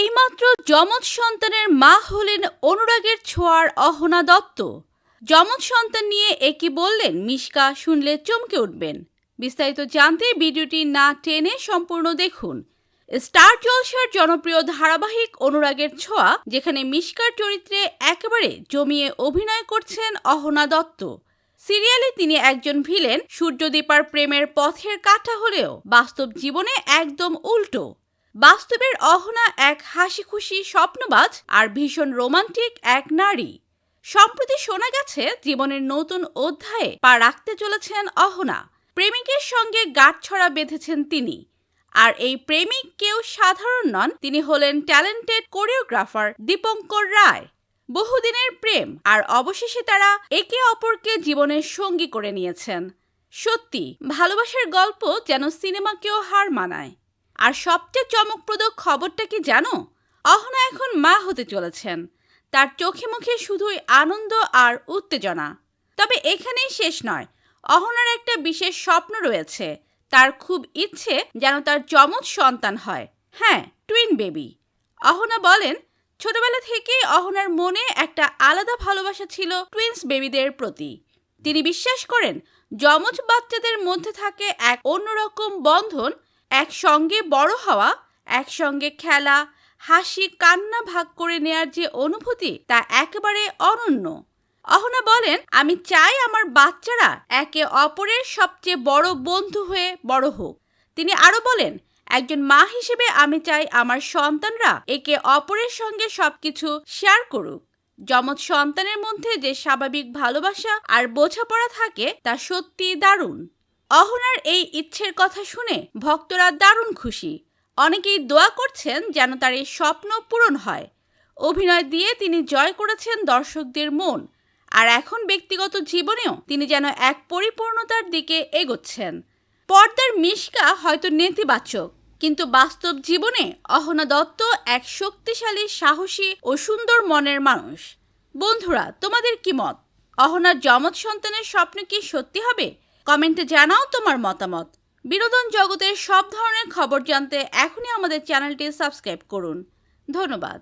এইমাত্র যমজ সন্তানের মা হলেন অনুরাগের ছোঁয়ার অহনা দত্ত। যমজ সন্তান নিয়ে একই বললেন? মিশকা শুনলে চমকে উঠবেন। বিস্তারিত জানতে ভিডিওটি না টেনে সম্পূর্ণ দেখুন। স্টার জলসার জনপ্রিয় ধারাবাহিক অনুরাগের ছোঁয়া, যেখানে মিশকার চরিত্রে একেবারে জমিয়ে অভিনয় করছেন অহনা দত্ত। সিরিয়ালে তিনি একজন ভিলেন, সূর্যদীপার প্রেমের পথের কাটা হলেও বাস্তব জীবনে একদম উল্টো। বাস্তবের অহনা এক হাসি খুশি স্বপ্নবাজ আর ভীষণ রোমান্টিক এক নারী। সম্প্রতি শোনা গেছে জীবনের নতুন অধ্যায়ে পা রাখতে চলেছেন অহনা। প্রেমিকের সঙ্গে গাঁটছড়া বেঁধেছেন তিনি। আর এই প্রেমিক কেউ সাধারণ নন, তিনি হলেন ট্যালেন্টেড কোরিওগ্রাফার দীপঙ্কর রায়। বহুদিনের প্রেম, আর অবশেষে তারা একে অপরকে জীবনের সঙ্গী করে নিয়েছেন। সত্যি, ভালোবাসার গল্প যেন সিনেমাকেও হার মানায়। আর সবচেয়ে চমকপ্রদ খবরটা কি জানো? অহনা এখন মা হতে চলেছেন। তার চোখে মুখে শুধুই আনন্দ আর উত্তেজনা। তবে এখানেই শেষ নয়, অহনার একটা বিশেষ স্বপ্ন রয়েছে। তার খুব ইচ্ছে যেন তার যমজ সন্তান হয়। হ্যাঁ টুইন বেবি অহনা বলেন, ছোটবেলা থেকেই অহনার মনে একটা আলাদা ভালোবাসা ছিল টুইন্স বেবিদের প্রতি। তিনি বিশ্বাস করেন, যমজ বাচ্চাদের মধ্যে থাকে এক অন্যরকম বন্ধন একসঙ্গে বড় হওয়া, একসঙ্গে খেলা, হাসি, কান্না ভাগ করে নেয়ার যে অনুভূতি তা একেবারে অনন্য। অহনা বলেন, আমি চাই আমার বাচ্চারা একে অপরের সবচেয়ে বড় বন্ধু হয়ে বড় হোক। তিনি আরও বলেন, একজন মা হিসেবে আমি চাই আমার সন্তানরা একে অপরের সঙ্গে সবকিছু শেয়ার করুক। যমজ সন্তানের মধ্যে যে স্বাভাবিক ভালোবাসা আর বোঝাপড়া থাকে তা সত্যি দারুণ। অহনার এই ইচ্ছের কথা শুনে ভক্তরা দারুণ খুশি। অনেকেই দোয়া করছেন যেন তার এই স্বপ্ন পূরণ হয়। অভিনয় দিয়ে তিনি জয় করেছেন দর্শকদের মন। আর এখন ব্যক্তিগত জীবনেও তিনি যেন এক পরিপূর্ণতার দিকে এগোচ্ছেন। পর্দার মিশকা হয়তো নেতিবাচক, কিন্তু বাস্তব জীবনে অহনা দত্ত এক শক্তিশালী, সাহসী ও সুন্দর মনের মানুষ। বন্ধুরা, তোমাদের কি মত? অহনার যমজ সন্তানের স্বপ্ন কি সত্যি হবে? কমেন্টে জানাও তোমার মতামত। বিনোদন জগতের সব ধরনের খবর জানতে এখনই আমাদের চ্যানেলটি সাবস্ক্রাইব করুন। ধন্যবাদ।